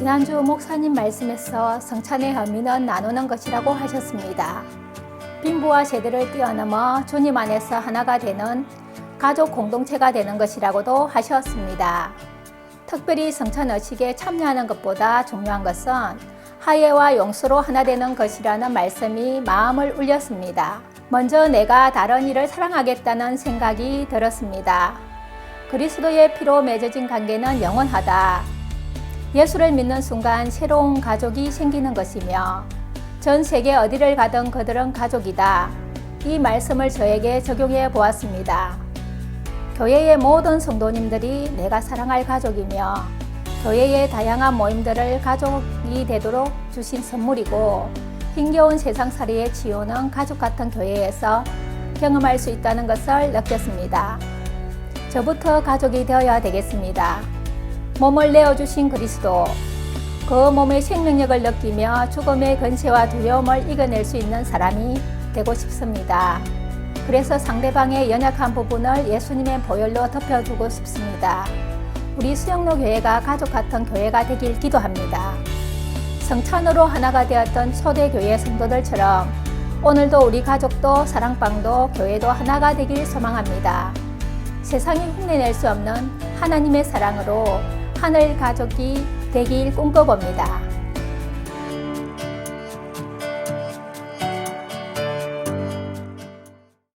지난주 목사님 말씀에서 성찬의 의미는 나누는 것이라고 하셨습니다. 빈부와 세대를 뛰어넘어 주님 안에서 하나가 되는 가족 공동체가 되는 것이라고도 하셨습니다. 특별히 성찬 의식에 참여하는 것보다 중요한 것은 하예와 용서로 하나 되는 것이라는 말씀이 마음을 울렸습니다. 먼저 내가 다른 이를 사랑하겠다는 생각이 들었습니다. 그리스도의 피로 맺어진 관계는 영원하다. 예수를 믿는 순간 새로운 가족이 생기는 것이며 전 세계 어디를 가든 그들은 가족이다. 이 말씀을 저에게 적용해 보았습니다. 교회의 모든 성도님들이 내가 사랑할 가족이며 교회의 다양한 모임들을 가족이 되도록 주신 선물이고 힘겨운 세상살이에 치유는 가족 같은 교회에서 경험할 수 있다는 것을 느꼈습니다. 저부터 가족이 되어야 되겠습니다. 몸을 내어주신 그리스도, 그 몸의 생명력을 느끼며 죽음의 근세와 두려움을 이겨낼 수 있는 사람이 되고 싶습니다. 그래서 상대방의 연약한 부분을 예수님의 보혈로 덮여주고 싶습니다. 우리 수영로 교회가 가족 같은 교회가 되길 기도합니다. 성찬으로 하나가 되었던 초대교회 성도들처럼 오늘도 우리 가족도 사랑방도 교회도 하나가 되길 소망합니다. 세상이 흉내낼 수 없는 하나님의 사랑으로 하늘 가족이 되길 꿈꿔봅니다.